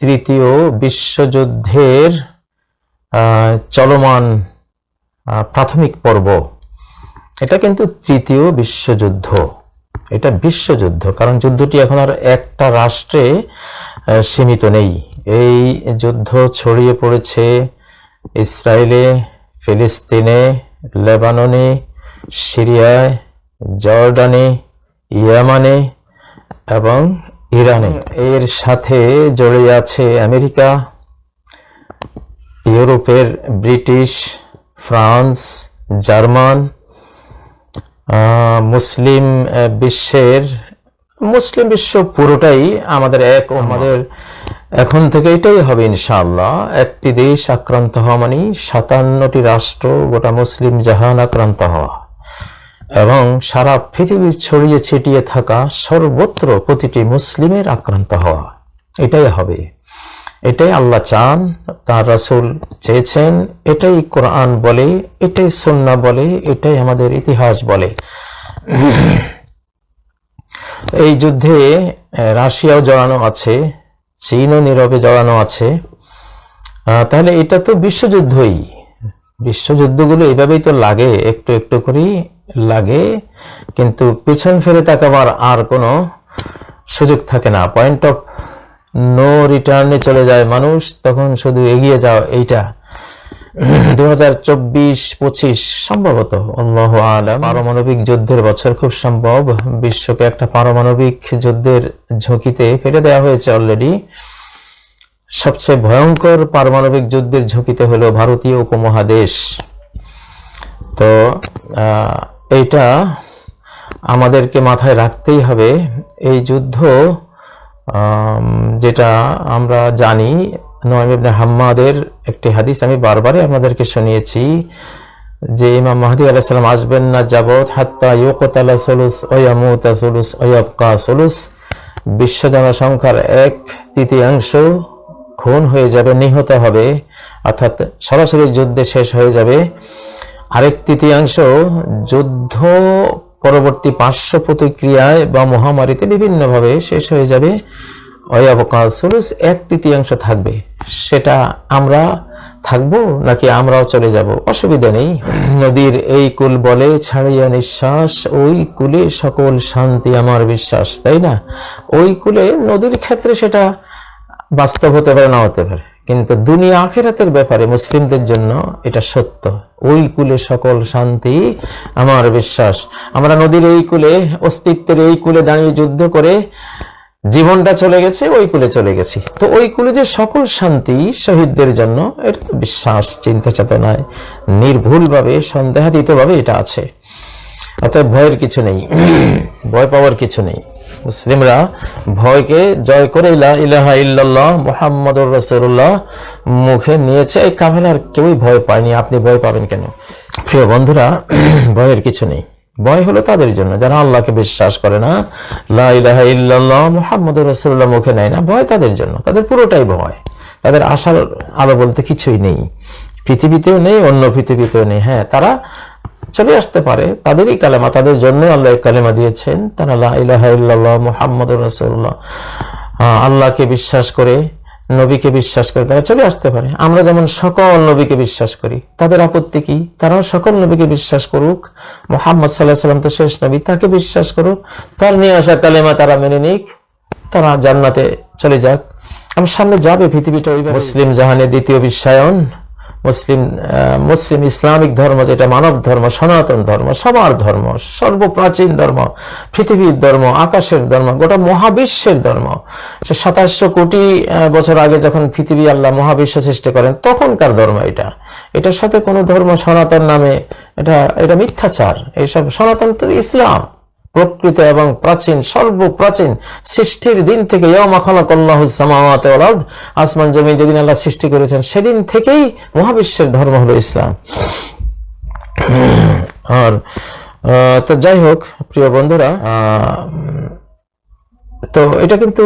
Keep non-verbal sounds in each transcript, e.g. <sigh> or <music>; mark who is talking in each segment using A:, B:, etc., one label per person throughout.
A: তৃতীয় বিশ্বযুদ্ধের চলমান প্রাথমিক পর্ব। এটা কিন্তু তৃতীয় বিশ্বযুদ্ধ। এটা বিশ্বযুদ্ধ, কারণ যুদ্ধটি এখন আর একটা রাষ্ট্রে সীমিত নেই। এই যুদ্ধ ছড়িয়ে পড়েছে ইসরায়েলে, ফিলিস্তিনে, লেবাননে, সিরিয়ায়, জর্ডানে, ইয়ামানে এবং ইরানে। এর সাথে জড়িয়ে আছে আমেরিকা, ইউরোপের ব্রিটিশ, ফ্রান্স, জার্মান মুসলিম বিশ্বের, মুসলিম বিশ্ব পুরোটাই আমাদের এক, আমাদের এখন থেকে এটাই হবে ইনশাআল্লাহ। একটি দেশ আক্রান্ত হওয়া মানে সাতান্নটি রাষ্ট্র, গোটা মুসলিম জাহান আক্রান্ত হওয়া। এবং সারা পৃথিবীর ছড়িয়ে ছিটিয়ে থাকা সর্বত্র প্রতিটি মুসলিমের আক্রান্ত হওয়া। এটাই হবে। এটাই আল্লাহ চান, তার রাসূল চেয়েছেন, এটাই কোরআন বলে, এটাই সন্না বলে, এটাই আমাদের ইতিহাস বলে। এই যুদ্ধে রাশিয়াও জড়ানো আছে, চীনও নীরবে জড়ানো আছে। তাহলে এটা তো বিশ্বযুদ্ধই। বিশ্বযুদ্ধগুলো এভাবেই তো লাগে, একটু একটু করেই লাগে, কিন্তু পিছন ফিরে তাকাবার আর কোনো সুযোগ থাকে না। পয়েন্ট অফ নো রিটার্নে চলে যায় মানুষ, তখন শুধু এগিয়ে যাও এইটা। দু হাজার চব্বিশ পঁচিশ, সম্ভবত, আল্লাহ আলম। পারমাণবিক যুদ্ধের বছর খুব সম্ভব। বিশ্বকে একটা পারমাণবিক যুদ্ধের ঝুঁকিতে ফেলে দেওয়া হয়েছে অলরেডি সবচেয়ে ভয়ঙ্কর পারমাণবিক যুদ্ধের ঝুঁকিতে হলো ভারতীয় উপমহাদেশ। তো এইটা আমাদেরকে মাথায় রাখতেই হবে। এই যুদ্ধ যেটা আমরা জানি নয় ইবনে হাম্মাদের একটি হাদিস, আমি বারবারই আপনাদেরকে শুনিয়েছি যে ইমাম মাহদি আলাইহিস সালাম আসবেন না যাবৎ, হাত্তা ইউকতালা সুলুস ওয়ামুতা সুলুস ওয়াবকা সুলুস। বিশ্ব জনসংখ্যার এক তৃতীয়াংশ খুন হয়ে যাবে, নিহত হবে। অর্থাৎ সরাসরি যুদ্ধে শেষ হয়ে যাবে। আরেক তৃতীয়াংশ, যুদ্ধ পরবর্তী পার্শ্ব প্রতিক্রিয়ায় বা মহামারীতে বিভিন্নভাবে শেষ হয়ে যাবে। অয়াবকাল সুলুস, এক তৃতীয়াংশ থাকবে। সেটা আমরা থাকব নাকি আমরাও চলে যাব? অসুবিধা নেই। নদীর এই কুল বলে, ছাড়িয়া নিঃশ্বাস, ওই কুলে সকল শান্তি আমার বিশ্বাস। তাই না? ওই কুলে নদীর ক্ষেত্রে সেটা বাস্তব হতে পারে না হতে পারে। কিন্তু দুনিয়া আখেরাতের ব্যাপারে মুসলিমদের জন্য এটা সত্য। ওই কুলে সকল শান্তি, আমার বিশ্বাস। আমরা নদীর এই কুলে, অস্তিত্বের এই কুলে দাঁড়িয়ে যুদ্ধ করে জীবনটা চলে গেছে, ওই কুলে চলে গেছি। তো ওই কুলে যে সকল শান্তি শহীদদের জন্য, এটা বিশ্বাস চিন্তা চেতনায় নির্ভুলভাবে, সন্দেহাতীতভাবে এটা আছে। অতএব ভয়ের কিছু নেই। ভয় পাওয়ার কিছু নেই। মুসলিমরা ভয়কে জয় করে ইলাহা ইল্লাল্লাহ মুহাম্মাদুর রাসূলুল্লাহ মুখে নিয়েছে। এই কাফেলার কেউই ভয় পায়নি। আপনি ভয় পাবেন কেন? প্রিয় বন্ধুরা, <clears throat> ভয়ের কিছু নেই। ভয় হলো তাদের জন্য। যারা আল্লাহকে বিশ্বাস করে না, লা ইলাহা ইল্লাল্লাহ মুহাম্মাদুর রাসূলুল্লাহ মুখে নেয় না, ভয় তাদের জন্য। তাদের পুরোটাই ভয়। তাদের আশার আলো বলতে কিছুই নেই। পৃথিবীতেও নেই, অন্য পৃথিবীতেও নেই। হ্যাঁ তারা চলে আসতে পারে, তাদেরই কালেমা, তাদের জন্য আল্লাহ কালেমা দিয়েছেন। তারা লা ইলাহা ইল্লাল্লাহ রাসূলুল্লাহ। আল্লাহকে বিশ্বাস করে, নবীকে বিশ্বাস করে তারা চলে আসতে পারে। আমরা যেমন সকল নবীকে বিশ্বাস করি, তাদের আপত্তি কি? তারাও সকল নবীকে বিশ্বাস করুক। মোহাম্মদ সাল্লাহ সাল্লাম তো শেষ নবী, তাকে বিশ্বাস করুক। তার নিয়ে আসা কালেমা তারা মেনে নিক, তারা জান্নাতে চলে যাক। আমার সামনে যাবে পৃথিবীটা মুসলিম জাহানের দ্বিতীয় বিশ্বায়ন। মুসলিম মুসলিম ইসলামিক ধর্ম যেটা মানব ধর্ম, সনাতন ধর্ম, সবার ধর্ম, সর্বপ্রাচীন ধর্ম, পৃথিবীর ধর্ম, আকাশের ধর্ম, গোটা মহাবিশ্বের ধর্ম। সে সাতাশশো কোটি বছর আগে যখন পৃথিবী আল্লাহ মহাবিশ্ব সৃষ্টি করেন, তখনকার ধর্ম এটা। এটার সাথে কোনো ধর্ম সনাতন নামে, এটা এটা মিথ্যাচার। এইসব সনাতন তো ইসলাম। প্রকৃত এবং প্রাচীন, সর্বপ্রাচীন সৃষ্টির দিন থেকে আসমান জমি যেদিন আল্লাহ সৃষ্টি করেছেন, সেদিন থেকেই মহাবিশ্বের ধর্ম হলো ইসলাম। আর তো যাই হোক, প্রিয় বন্ধুরা তো এটা কিন্তু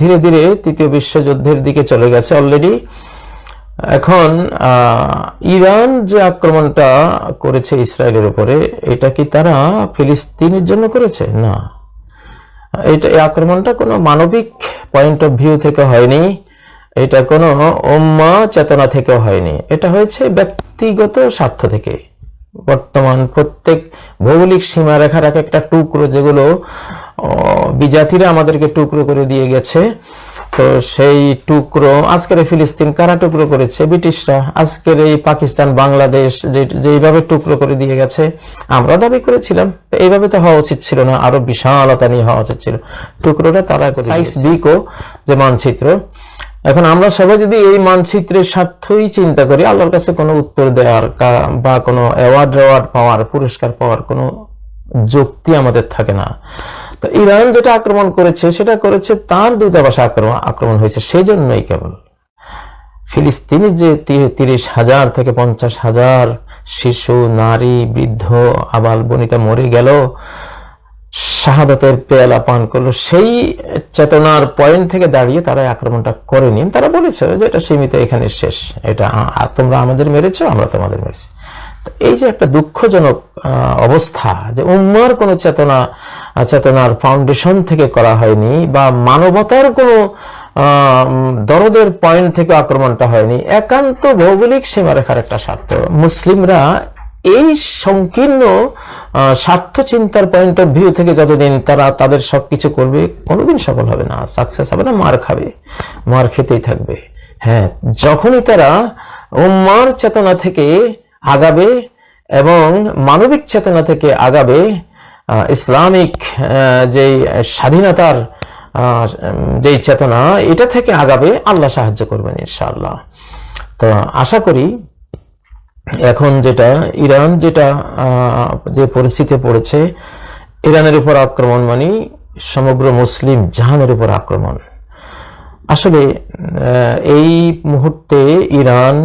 A: ধীরে ধীরে তৃতীয় বিশ্বযুদ্ধের দিকে চলে গেছে অলরেডি এখন ইরান যে আক্রমণটা করেছে ইসরায়েলের উপরে, এটা কি তারা ফিলিস্তিনের জন্য করেছে? না। এটা, এই আক্রমণটা কোনো মানবিক পয়েন্ট অফ ভিউ থেকে হয়নি, এটা কোনো উম্মা চেতনা থেকে হয়নি। এটা হয়েছে ব্যক্তিগত স্বার্থ থেকে। বর্তমান প্রত্যেক ভৌগোলিক সীমারেখার এক একটা টুকরো যেগুলো বিজাতিরা আমাদেরকে টুকরো করে দিয়ে গেছে তো সেই টুকরো আজকের ফিলিস্তিন কারা টুকরো করেছে? ব্রিটিশরা। আজকের এই পাকিস্তান বাংলাদেশ যেইভাবে টুকরো করে দিয়ে গেছে আমরা দাবি করেছিলাম। তো এইভাবে তো হওয়া উচিত ছিল না আরও বিশালতা নিয়ে হওয়া উচিত ছিল। টুকরোটা তারা সাইজ বিকো যে মানচিত্র। এখন আমরা সবাই যদি এই মানচিত্রের স্বার্থই চিন্তা করি আল্লাহর কাছে কোনো উত্তর দেওয়ার বা কোনো অ্যাওয়ার্ড অ্যাওয়ার্ড পাওয়ার পুরস্কার পাওয়ার কোনো যুক্তি আমাদের থাকে না। তো ইরান যেটা আক্রমণ করেছে, সেটা করেছে তার দূতাবাস আক্রমণ আক্রমণ হয়েছে সেই জন্যই কেবল। ফিলিস্তিনি যে তিরিশ হাজার থেকে পঞ্চাশ হাজার শিশু, নারী, বৃদ্ধ, আবাল বনিতা মরে গেল, শাহাদাতের পেয়ালা পান করল, সেই চেতনার পয়েন্ট থেকে দাঁড়িয়ে তারা আক্রমণটা করেনি। তারা বলেছে যে এটা সীমিত, এখানে শেষ। এটা তোমরা আমাদের মেরেছো, আমরা তোমাদের মেরেছি। এই যে একটা দুঃখজনক অবস্থা যে উম্মার কোনো চেতনা, চেতনার ফাউন্ডেশন থেকে করা হয়নি বা মানবতার কোনো দরদের পয়েন্ট থেকে আক্রমণটা হয়নি, একান্ত ভৌগোলিক সীমারেখার একটা স্বার্থ। মুসলিমরা এই সংকীর্ণ স্বার্থ চিন্তার পয়েন্ট অফ ভিউ থেকে যতদিন তারা তাদের সব কিছু করবে, কোনোদিন সফল হবে না সাকসেস হবে না, মার খাবে, মার খেতেই থাকবে। হ্যাঁ যখনই তারা উম্মার চেতনা থেকে আগাবে এবং মানবিক চেতনা থেকে আগাবে ইসলামিক যেই স্বাধীনতার যেই চেতনা, এটা থেকে আগাবে, আল্লাহ সাহায্য করবেন ইনশাআল্লাহ। তো আশা করি এখন যেটা, ইরান যেটা যে পরিস্থিতি পড়েছে, ইরানের উপর আক্রমণ মানে সমগ্র মুসলিম জাহানের উপর আক্রমণ। আসলে এই মুহূর্তে ইরান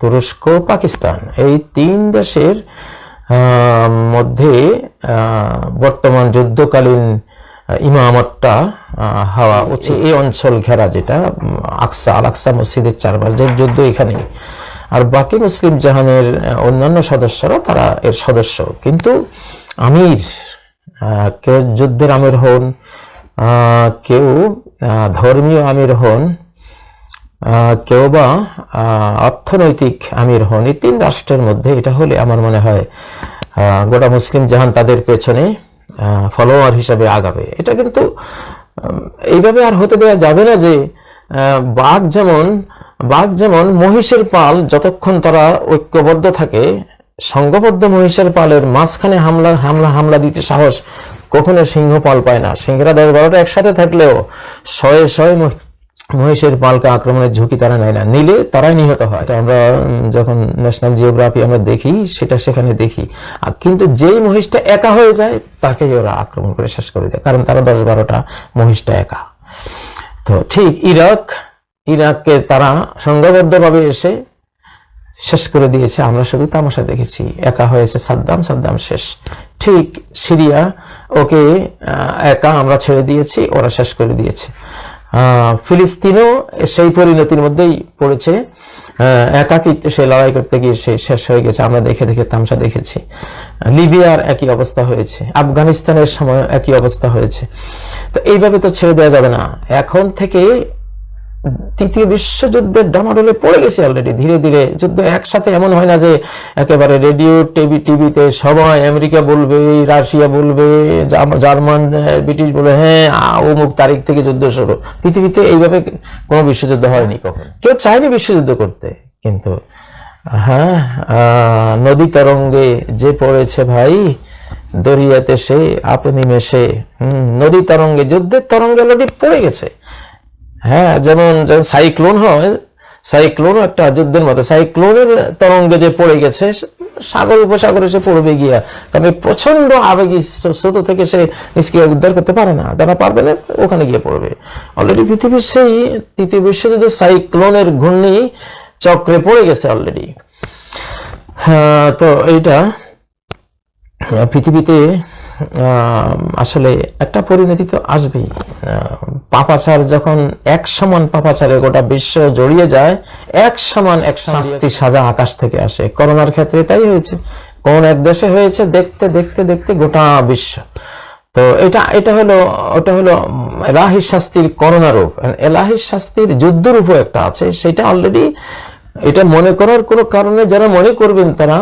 A: তুরস্ক পাকিস্তান এই তিন দেশের মধ্যে বর্তমান যুদ্ধকালীন ইমামতটা হওয়া এই অঞ্চল ঘেরা যেটা আকসা, আল আকসা মসজিদের চারপাশ যে যুদ্ধ এখানে আর বাকি মুসলিম জাহানের অন্যান্য সদস্যরা তারা এর সদস্য। কিন্তু আমির কেউ যুদ্ধের আমির হন কেউ ধর্মীয় আমির হন কেউ বা অর্থনৈতিক আমির হন এই তিন রাষ্ট্রের মধ্যে এটা হলে আমার মনে হয় গোটা মুসলিম জাহান তাদের পেছনে ফলোয়ার হিসাবে আগাবে। এটা কিন্তু এইভাবে আর হতে দেওয়া যাবে না যে বাঘ যেমন বাঘ যেমন মহিষের পাল যতক্ষণ তারা ঐক্যবদ্ধ থাকে সংঘবদ্ধ মহিষের পালের মাঝখানে হামলা হামলা হামলা দিতে সাহস কখনো সিংহ পাল পায় না। সিংহরা দশ বারোটা একসাথে থাকলেও শয়ে শয়ে মহিষের পালকে আক্রমণের ঝুঁকি তারা নেয় না। নিলে তারাই নিহত হয়। আমরা যখন ন্যাশনাল জিওগ্রাফি আমরা দেখি, সেটা সেখানে দেখি। কিন্তু যেই মহিষটা একা হয়ে যায়, তাকেই ওরা আক্রমণ করে শেষ করে দেয়। কারণ তারা দশ বারোটা মহিষটা একা। তো ঠিক ইরাক, ইরাককে তারা সংঘবদ্ধভাবে এসে শেষ করে দিয়েছে। আমরা শুধু তামাশা দেখেছি। একা হয়েছে সাদ্দাম সাদ্দাম শেষ। ঠিক সিরিয়া, ওকে একা আমরা ছেড়ে দিয়েছি, ওরা শেষ করে দিয়েছে। ফিলিস্তিনও সেই পরিণতির মধ্যেই পড়েছে। একাকিত্বে সে লড়াই করতে গিয়ে সে শেষ হয়ে গেছে। আমরা দেখে দেখে তামসা দেখেছি। লিবিয়ার একই অবস্থা হয়েছে। আফগানিস্তানের সময় একই অবস্থা হয়েছে। তো এইভাবে তো ছেড়ে দেওয়া যাবে না। এখন থেকে তৃতীয় বিশ্বযুদ্ধের ডামাডোলে পড়ে গেছে অলরেডি ধীরে ধীরে যুদ্ধ একসাথে এমন হয় না যে একেবারে রেডিও টিভি টিভিতে সবাই আমেরিকা বলবে, রাশিয়া বলবে জার্মান ব্রিটিশ বলবে হ্যাঁ অমুক তারিখ থেকে যুদ্ধ শুরু। পৃথিবীতে এইভাবে কোনো বিশ্বযুদ্ধ হয়নি কখন। কেউ চায়নি বিশ্বযুদ্ধ করতে, কিন্তু হ্যাঁ নদী তরঙ্গে যে পড়েছে ভাই, দরিয়াতে সে, আপনি মেশে, হম, নদী তরঙ্গে, যুদ্ধের তরঙ্গে অলরেডি পড়ে গেছে। হ্যাঁ যেমন সাইক্লোন হয়, সাইক্লোনও একটা যুদ্ধের মতো। সাইক্লোনের তরঙ্গে যে পড়ে গেছে, সাগর, উপসাগরে সে পড়বে গিয়া। কারণ প্রচণ্ড আবেগী স্রোত থেকে সে নিজকে উদ্ধার করতে পারে না। যারা পারবে না, ওখানে গিয়ে পড়বে। অলরেডি পৃথিবীর সেই তৃতীয় বিশ্বযুদ্ধে সাইক্লোনের ঘূর্ণি চক্রে পড়ে গেছে অলরেডি হ্যাঁ তো এইটা, পৃথিবীতে আসলে একটা পরিণতি তো আসবেই। পাপাচার যখন এক সমান পাপাচারে গোটা বিশ্ব জড়িয়ে যায় এক সমান এক শাস্তি। সাজা আকাশ থেকে আসে। করোনার ক্ষেত্রে তাই হয়েছে। কোন এক দেশে হয়েছে দেখতে দেখতে দেখতে গোটা বিশ্ব। তো এটা এটা হলো ওটা হলো এলাহি শাস্তির করোনা রূপ এলাহি শাস্তির যুদ্ধ রূপও একটা আছে সেটা অলরেডি এটা মনে করার কোনো কারণে যারা মনে করবেন তারা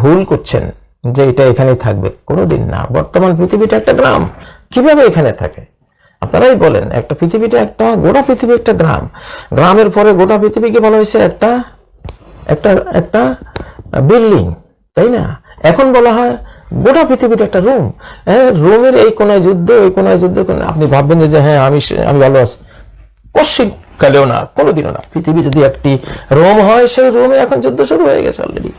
A: ভুল করছেন। যে এটা এখানেই থাকবে। কোনোদিন না। বর্তমান পৃথিবীটা একটা গ্রাম। কীভাবে এখানে থাকে? আপনারাই বলেন একটা পৃথিবীটা একটা গোটা পৃথিবী একটা গ্রাম। গ্রামের পরে গোটা পৃথিবীকে বলা হয়েছে একটা একটা একটা বিল্ডিং তাই না? এখন বলা হয় গোটা পৃথিবীটা একটা রুম হ্যাঁ রুমের এই কোনায় যুদ্ধ এই কোনায় যুদ্ধ আপনি ভাববেন যে, যে হ্যাঁ আমি আমি ভালো আছি। কশিক কালেও না কোনোদিনও না। পৃথিবী যদি একটি রোম হয় সেই রোমে এখন যুদ্ধ শুরু হয়ে গেছে অলরেডি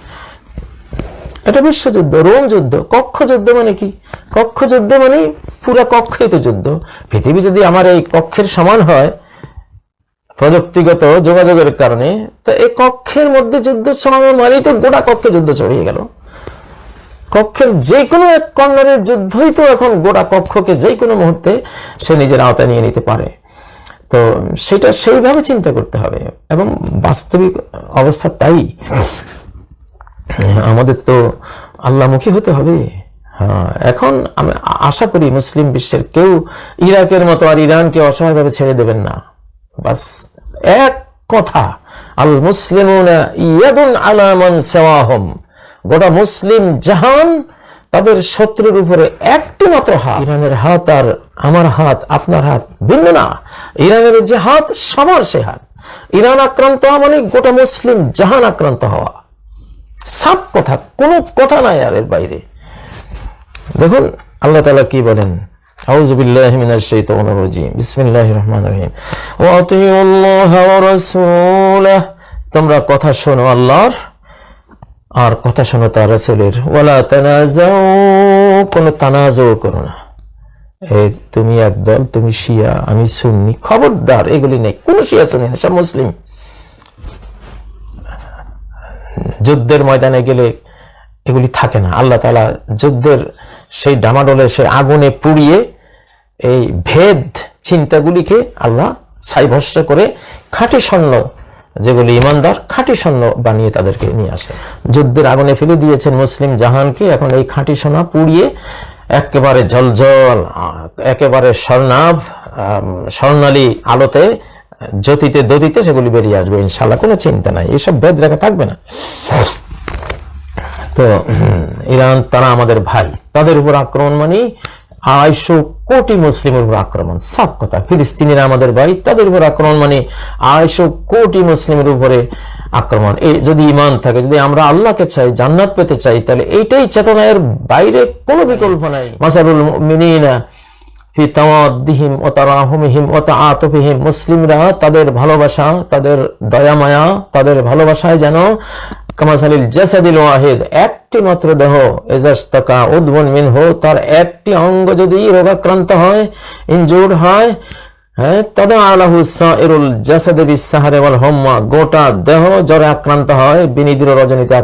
A: এটা বিশ্বযুদ্ধ, রোম যুদ্ধ, কক্ষ যুদ্ধ মানে কি? কক্ষ যুদ্ধ মানে পুরা কক্ষই তো যুদ্ধ। পৃথিবী যদি আমার এই কক্ষের সমান হয়, প্রযুক্তিগত যোগাযোগের কারণে, তো এই কক্ষের মধ্যে যুদ্ধ ছড়ানো মানেই তো গোটা কক্ষে যুদ্ধ ছড়িয়ে গেল। কক্ষের যে কোনো এক কর্নারের যুদ্ধই তো এখন গোটা কক্ষকে যে কোনো মুহূর্তে সে নিজের আওতায় নিয়ে নিতে পারে। তো সেটা সেইভাবে চিন্তা করতে হবে এবং বাস্তবিক অবস্থা তাই। আমাদের তো আল্লাহমুখী হতে হবে। হ্যাঁ এখন আমি আশা করি মুসলিম বিশ্বের কেউ ইরাকের মতো আর ইরানকে অসহায়ভাবে ছেড়ে দেবেন না। বাস এক কথা, আল মুসলিম ইয়াদুন আলামান সেওয়াহম। গোটা মুসলিম জাহান তাদের শত্রুর উপরে একটি মাত্র হাত। ইরানের হাত আর আমার হাত, আপনার হাত ভিন্ন না। ইরানের যে হাত, সবার সে হাত। ইরান আক্রান্ত হওয়া মানে গোটা মুসলিম জাহান আক্রান্ত হওয়া। সাপ কথা, কোনো কথা নাই আর এর বাইরে। দেখুন, আল্লাহ তাআলা কি বলেন? আউযু বিল্লাহি মিনাশ শাইতানির রাজিম। বিসমিল্লাহির রহমানির রহিম। ওয়া আতিউল্লাহ ওয়া রাসূলাহ। তোমরা কথা শোনো আল্লাহর, আর কথা শোনো তার রাসূলের। ওয়ালা তানাজাউ কোনো তানাজু করো না। তুমি একদল তুমি শিয়া, আমি সুন্নি, খবরদার, এগুলি নেই। কোনো শিয়া, সুন্নি না, সব মুসলিম। যুদ্ধের ময়দানে গেলে এগুলি থাকে না। আল্লাহ তালা যুদ্ধের সেই ডামাডোলে, সেই আগুনে পুড়িয়ে এই ভেদ চিন্তাগুলিকে আল্লাহ সাইভস্য করে খাঁটি স্বর্ণ, যেগুলি ইমানদার খাঁটি স্বর্ণ বানিয়ে তাদেরকে নিয়ে আসে। যুদ্ধের আগুনে ফেলে দিয়েছেন মুসলিম জাহানকে, এখন এই খাঁটি সোনা পুড়িয়ে একেবারে জলজল একেবারে স্বর্ণাভ স্বর্ণালী আলোতে জ্যোতিতে দতিতে সেগুলি বেরিয়ে আসবে ইনশাল্লাহ কোনো চিন্তা নাই, এসব ভেদ রেখা থাকবে না। তো ইরান, তারা আমাদের ভাই, তাদের উপর আক্রমণ মানে আড়াইশো কোটি মুসলিমের উপর আক্রমণ সাফ কথা। ফিলিস্তিনিরা আমাদের ভাই, তাদের উপর আক্রমণ মানে আড়াইশো কোটি মুসলিমের উপরে আক্রমণ। এই যদি ইমান থাকে, যদি আমরা আল্লাহকে চাই, জান্নাত পেতে চাই, তাহলে এইটাই চেতনায়ের বাইরে কোনো বিকল্প নাই। মাসারুল মিনিনা ফি তাওয়াদ্দিহিম ও তারাহুমিহিম ও তাআতুফিহিম। মুসলিমরা তাদের ভালোবাসা, তাদের দয়া মায়া তাদের ভালোবাসায় যেন কামাসালিল জাসাদিল ওয়াহিদ, একটি মাত্র দেহ এজাস্তাকা উদ্বন মিনহু, তার একটি অঙ্গ যদি রোগাক্রান্ত হয়, ইনজুর্ড হয় হ্যাঁ তবে আলাহু সাইরুল জাসাদে বিসাহারে ওয়াল হোম্মা, গোটা দেহ জ্বরে আক্রান্ত হয়, বিনিদ্র রজনীতে